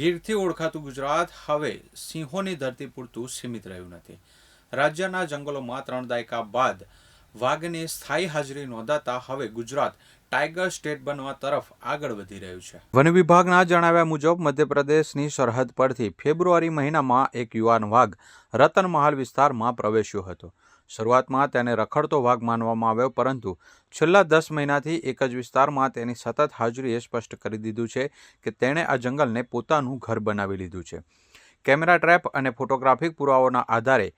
ગીરથી ઓળખાતું ગુજરાત હવે સિંહોની ધરતી પૂરતું સીમિત રહ્યું નથી. રાજ્યના જંગલોમાં ત્રણ દાયકા બાદ વાઘની સ્થાયી હાજરી નોંધાતા હવે ગુજરાત ટાઈગર સ્ટેટ બનવા તરફ આગળ વધી રહ્યું છે. વન વિભાગના જણાવ્યા મુજબ, મધ્યપ્રદેશની સરહદ પરથી ફેબ્રુઆરી મહિનામાં એક યુવાન વાઘ રતનમહાલ વિસ્તારમાં પ્રવેશ્યો હતો. શરૂઆતમાં તેને રખડતો વાઘ માનવામાં આવ્યો, પરંતુ છેલ્લા દસ મહિનાથી એક જ વિસ્તારમાં તેની સતત હાજરીએ સ્પષ્ટ કરી દીધું છે કે તેણે આ જંગલને પોતાનું ઘર બનાવી લીધું છે. કેમેરા ટ્રેપ અને ફોટોગ્રાફિક પુરાવાઓના આધારે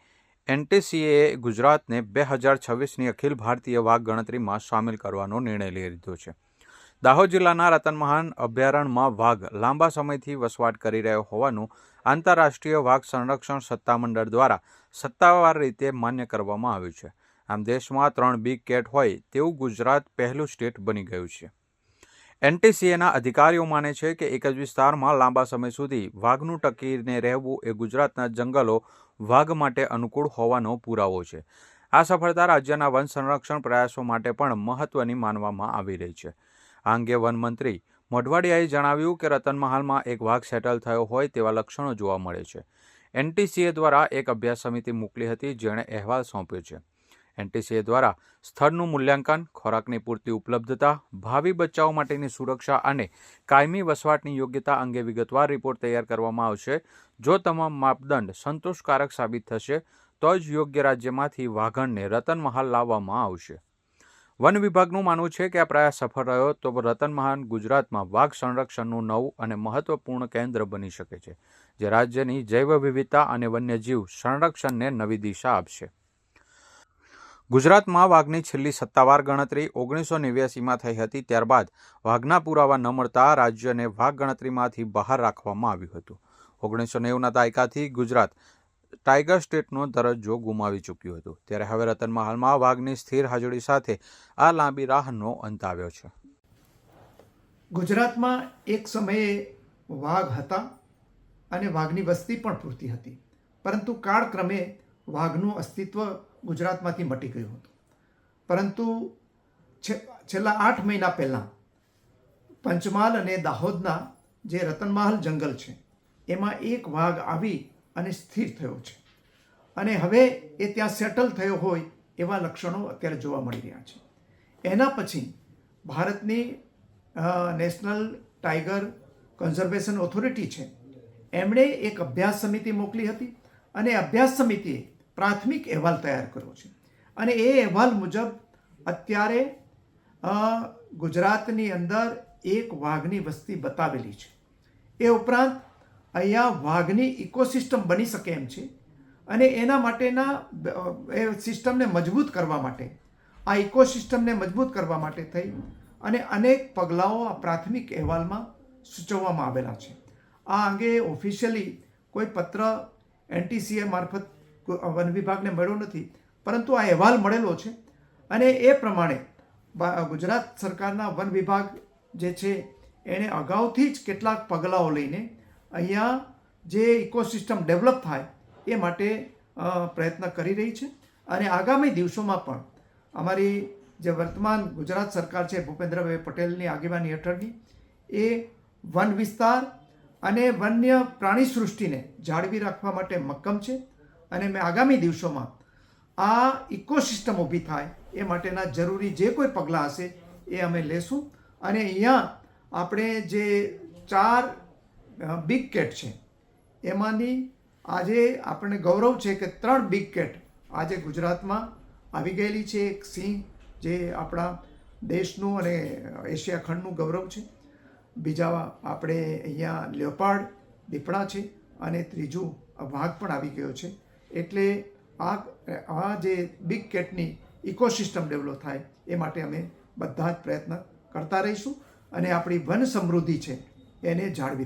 એનટીસીએ ગુજરાતને બે હજાર છવ્વીસની અખિલ ભારતીય વાઘ ગણતરીમાં સામેલ કરવાનો નિર્ણય લઈ લીધો છે. દાહોદ જિલ્લાના રતનમહાન અભયારણ્યમાં વાઘ લાંબા સમયથી વસવાટ કરી રહ્યો હોવાનું આંતરરાષ્ટ્રીય વાઘ સંરક્ષણ સત્તામંડળ દ્વારા સત્તાવાર રીતે માન્ય કરવામાં આવ્યું છે. આમ દેશમાં ત્રણ બિગ કેટ હોય તેવું ગુજરાત પહેલું સ્ટેટ બની ગયું છે. એનટીસીએના અધિકારીઓ માને છે કે એક જ વિસ્તારમાં લાંબા સમય સુધી વાઘનું ટકીને રહેવું એ ગુજરાતના જંગલો વાઘ માટે અનુકૂળ હોવાનો પુરાવો છે. આ સફળતા રાજ્યના વન સંરક્ષણ પ્રયાસો માટે પણ મહત્વની માનવામાં આવી રહી છે. આ અંગે વનમંત્રી મોઢવાડિયાએ જણાવ્યું કે રતનમહાલમાં એક વાઘ સેટલ થયો હોય તેવા લક્ષણો જોવા મળે છે. એનટીસીએ દ્વારા એક અભ્યાસ સમિતિ મોકલી હતી જેણે અહેવાલ સોંપ્યો છે. એનટીસીએ દ્વારા સ્થળનું મૂલ્યાંકન, ખોરાકની પૂરતી ઉપલબ્ધતા, ભાવિ બચ્ચાઓ માટેની સુરક્ષા અને કાયમી વસવાટની યોગ્યતા અંગે વિગતવાર રિપોર્ટ તૈયાર કરવામાં આવશે. જો તમામ માપદંડ સંતોષકારક સાબિત થશે, તો જ યોગ્ય રાજ્યમાંથી વાઘણને રતનમહાલ લાવવામાં આવશે. વન વિભાગનું માનવું છે કે આ પ્રયાસ સફળ રહ્યો તો રતન મહાન ગુજરાતમાં વાઘ સંરક્ષણનું નવું અને મહત્વપૂર્ણ કેન્દ્ર બની શકે છે, જે રાજ્યની જૈવ વિવિધતા અને વન્યજીવ સંરક્ષણને નવી દિશા આપશે. ગુજરાતમાં વાઘની છેલ્લી સત્તાવાર ગણતરી ઓગણીસો નેવ્યાસીમાં થઈ હતી, ત્યારબાદ વાઘના પુરાવા ન મળતા રાજ્યને વાઘ ગણતરીમાંથી બહાર રાખવામાં આવ્યું હતું. ઓગણીસો નેવુંના દાયકાથી ગુજરાત ટાઈગર સ્ટેટનો દરજ્જો ગુમાવી ચૂક્યું હતું. ત્યારે હવે રતનમહાલમાં વાઘની સ્થિર હાજરી સાથે આ લાંબી રાહનો અંત આવ્યો છે. ગુજરાતમાં એક સમયે વાઘ હતા અને વાઘની વસ્તી પણ પૂરતી હતી. પરંતુ કાળક્રમે વાઘનું અસ્તિત્વ ગુજરાતમાંથી મટી ગયું હતું. પરંતુ છેલ્લા આઠ મહિના પહેલાં પંચમહાલ અને દાહોદના જે રતનમહાલ જંગલ છે, એમાં એક વાઘ આવી અને સ્થિર થયો છે. અને હવે એ ત્યાં સેટલ થયો હોય એવા લક્ષણો અત્યારે જોવા મળી રહ્યા છે. એના પછી ભારતની નેશનલ ટાઈગર કન્ઝર્વેશન ઓથોરિટી છે. એમણે એક અભ્યાસ સમિતિ મોકલી હતી અને અભ્યાસ સમિતિએ પ્રાથમિક અહેવાલ તૈયાર કર્યો છે. અને એ અહેવાલ મુજબ અત્યારે ગુજરાતની અંદર એક વાઘની વસ્તી બતાવેલી છે. એ ઉપરાંત અહીંયા વાઘની ઇકોસિસ્ટમ બની શકે એમ છે. અને એના માટેના એ સિસ્ટમને મજબૂત કરવા માટે, આ ઇકોસિસ્ટમને મજબૂત કરવા માટે થઈ અને અનેક પગલાઓ આ પ્રાથમિક અહેવાલમાં સૂચવવામાં આવેલા છે. આ અંગે ઓફિશિયલી કોઈ પત્ર એનટીસીએ મારફત વન વિભાગને મળ્યો નથી, પરંતુ આ અહેવાલ મળેલો છે. અને એ પ્રમાણે ગુજરાત સરકારના વન વિભાગ જે છે એણે અગાઉથી જ કેટલાક પગલાઓ લઈને અહીંયા જે ઇકોસિસ્ટમ ડેવલપ થાય, એ માટે પ્રયત્ન કરી રહી છે. અને આગામી દિવસોમાં પણ અમારી જે વર્તમાન ગુજરાત સરકાર છે, ભૂપેન્દ્રભાઈ પટેલની આગેવાની હેઠળની, એ વન વિસ્તાર અને વન્ય પ્રાણી સૃષ્ટિને જાળવી રાખવા માટે મક્કમ છે. અને મેં આગામી દિવસોમાં આ ઇકોસિસ્ટમ ઊભી થાય, એ માટેના જરૂરી જે કોઈ પગલાં હશે, એ અમે લેશું. અને અહીંયા આપણે જે ચાર બિગ કેટ છે. એમાંની આજે આપણને ગૌરવ છે કે ત્રણ બિગ કેટ આજે ગુજરાતમાં આવી ગયેલી છે. એક સિંહ જે આપણા દેશનું અને એશિયા ખંડનું ગૌરવ છે. બીજા આપણે અહીંયા લેપાડ દીપડા છે અને ત્રીજું વાઘ પણ આવી ગયો છે. એટલે આ આ જે બિગ કેટની ઇકોસિસ્ટમ ડેવલપ થાય એ માટે અમે બધા જ પ્રયત્ન કરતા રહીશું અને આપણી વન સમૃદ્ધિ છે એને જાળવી